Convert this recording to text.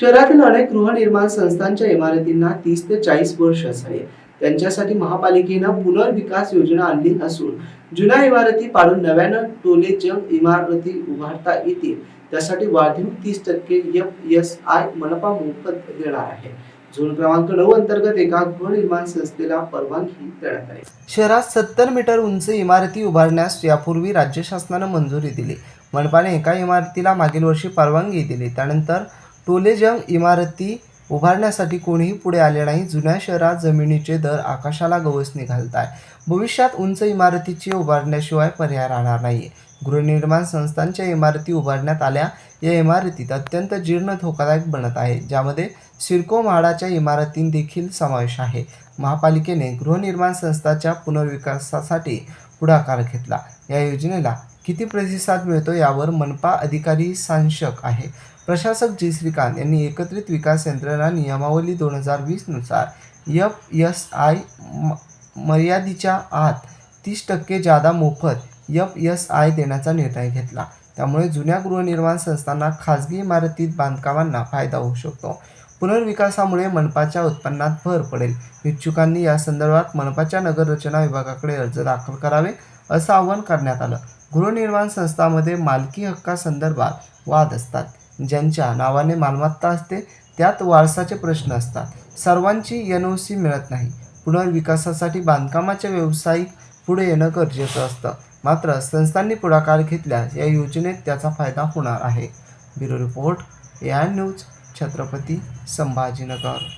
शहरातील अनेक गृहनिर्माण संस्थांच्या इमारतींना तीस ते चाळीस वर्ष झाली. त्यांच्यासाठी महापालिकेनं पुनर्विकास योजना आणली असून जुन्या इमारती पाडून नव्यानं टोलेजंग इमारती उभारता येतील. त्यासाठी वाढीव तीस टक्के एफ एस आय मनपा मोफत देणार आहे. झोन क्रमांक नऊ अंतर्गत एका गृहनिर्माण संस्थेला परवानगी देण्यात आली. शहरात सत्तर मीटर उंच इमारती उभारण्यास यापूर्वी राज्य शासनानं मंजुरी दिली. मनपाने एका इमारतीला मागील वर्षी परवानगी दिली. त्यानंतर टोलेजंग इमारती उभारण्यासाठी कोणीही पुढे आले नाही. जुन्या शहरात जमिनीचे दर आकाशाला गवसणी घालत आहे भविष्यात उंच इमारतीची उभारण्याशिवाय पर्याय राहणार नाही गृहनिर्माण संस्थांच्या इमारती उभारण्यात आल्या. या इमारतीत अत्यंत जीर्ण धोकादायक बनत आहे. ज्यामध्ये सिडको म्हाडाच्या इमारतीं देखील समावेश आहे. महापालिकेने गृहनिर्माण संस्थाच्या पुनर्विकासासाठी पुढाकार घेतला. या योजनेला किती प्रतिसाद मिळतो यावर मनपा अधिकारी सांशक आहे. प्रशासक जी. श्रीकांत यांनी एकत्रित विकास यंत्रणा नियमावली दोन हजार वीसनुसार एफ एस आय मर्यादेच्या आत तीस टक्के जादा मोफत एफ एस आय देण्याचा निर्णय घेतला. त्यामुळे जुन्या गृहनिर्माण संस्थांना खाजगी इमारतीत बांधकामांना फायदा होऊ शकतो. पुनर्विकासामुळे मनपाच्या उत्पन्नात भर पडेल. इच्छुकांनी या संदर्भात मनपाच्या नगररचना विभागाकडे अर्ज दाखल करावे असं आवाहन करण्यात आलं. गृहनिर्माण संस्थांमध्ये मालकी हक्कासंदर्भात वाद असतात. ज्यांच्या नावाने मालमत्ता असते त्यात वारसाचे प्रश्न असतात. सर्वांची एन ओ सी मिळत नाही. पुनर्विकासासाठी बांधकामाच्या व्यावसायिक पुढे येणं गरजेचं असतं. मात्र संस्थांनी पुढाकार घेतल्यास या योजनेत त्याचा फायदा होणार आहे. Bureau report A I news. Chhatrapati Sambhajinagar.